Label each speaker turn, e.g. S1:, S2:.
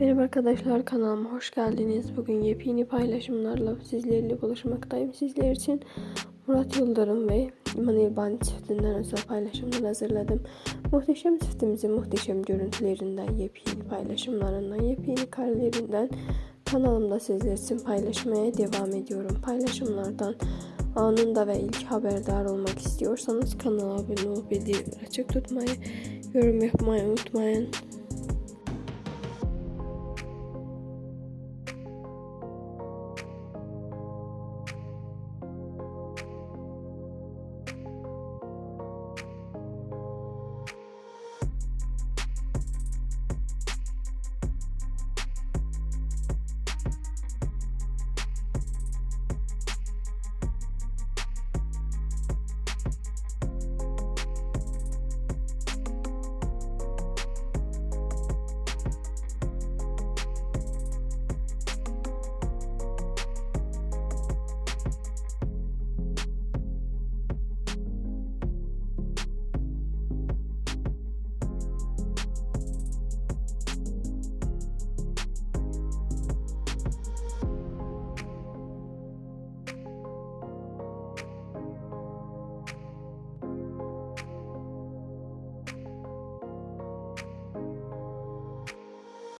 S1: Merhaba arkadaşlar kanalıma hoş geldiniz. Bugün yepyeni paylaşımlarla sizlerle buluşmaktayım. Sizler için Murat Yıldırım ve İman İlbani çiftinden özel paylaşımlar hazırladım. Muhteşem çiftimizin muhteşem görüntülerinden, yepyeni paylaşımlarından, yepyeni karelerinden kanalımda sizler için paylaşmaya devam ediyorum. Paylaşımlardan anında ve ilk haberdar olmak istiyorsanız kanala abone olup bildirimleri açık tutmayı, yorum yapmayı unutmayın.